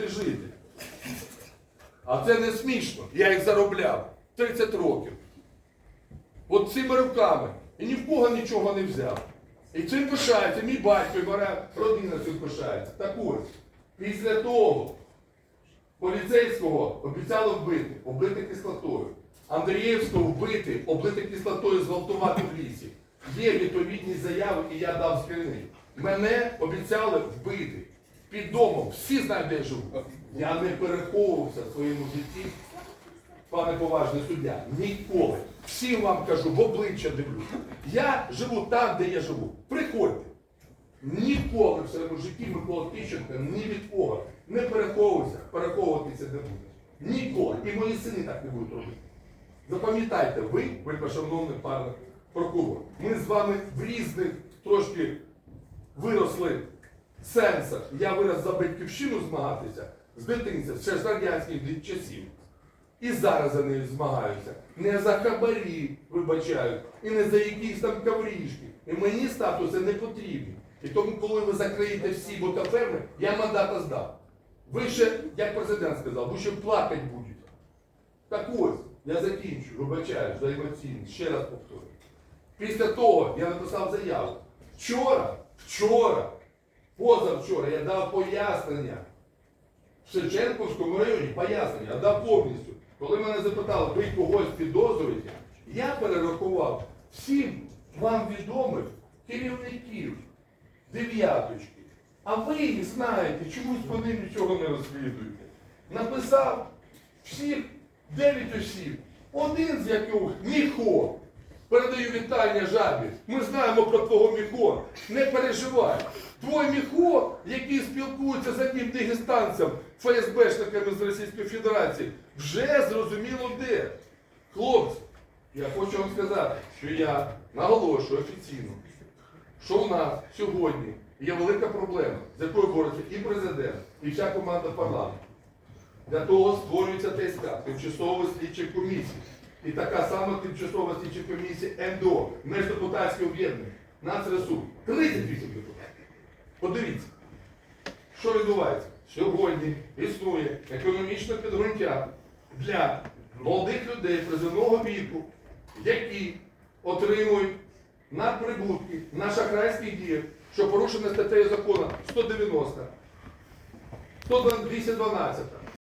жити. А це не смішно. Я їх заробляв 30 років. От цими руками. І ні в кого нічого не взяв. І цим пишається, мій батько, і моя родина цим пишається. Так ось, після того поліцейського обіцяли вбити, облити кислотою. Андрієвського вбити, облити кислотою, зґвалтувати в лісі. Є відповідні заяви, і я дав скрини. Мене обіцяли вбити. Під домом, всі знають, де я живу. Я не переховувався в своєму житті, пане поважний суддя, ніколи. Всім вам кажу, в обличчя дивлюся. Я живу там, де я живу. Приходьте. Ніколи в своєму житті Микола Тищенко ні від кого не переховувався, переховуватися не буде. Ніколи. І мої сини так не будуть робити. Запам'ятайте, ви, вельмишановний пане прокурор, ми з вами в різних трошки виросли сенсах. Я вирос за батьківщину змагатися з дитинця, ще з радянських часів. І зараз за нею змагаюся. Не за хабарі, вибачаю, і не за якісь там каврішки. І мені статуси не потрібні. І тому, коли ви закриєте всі ботаферми, я мандата здав. Ви ще, як президент сказав, ви ще плакати будете. Так ось, я закінчу, вибачаю, за емоційність, ще раз повторюю. Після того я написав заяву. Вчора, вчора, позавчора я дав пояснення в Шевченківському районі, пояснення, я дав повністю. Коли мене запитали, ви когось підозрюєте, я перерахував всім вам відомих керівників дев'яточки. А ви не знаєте, чомусь вони нічого не розслідуєте. Написав всіх дев'ять осіб, один з яких Міхо. Передаю вітання жабі. Ми знаємо про твого Міхо. Не переживай. Твой Міхо, який спілкується з одним дагестанцем, ФСБшниками з Російської Федерації, вже зрозуміло де. Хлопці, я хочу вам сказати, що я наголошую офіційно, що у нас сьогодні є велика проблема, з якою бореться і президент, і вся команда парламенту. Для того створюється ТСК, тимчасова слідча комісія. І така сама тимчасова слідча комісія МДО, Междепутатське об'єднання, Нацресурс. 38 депутатів. Подивіться, що відбувається. Сьогодні існує економічне підґрунтя для молодих людей призовного віку, які отримують надприбутки на шахрайських діях, що порушено статтею закону 190, 112,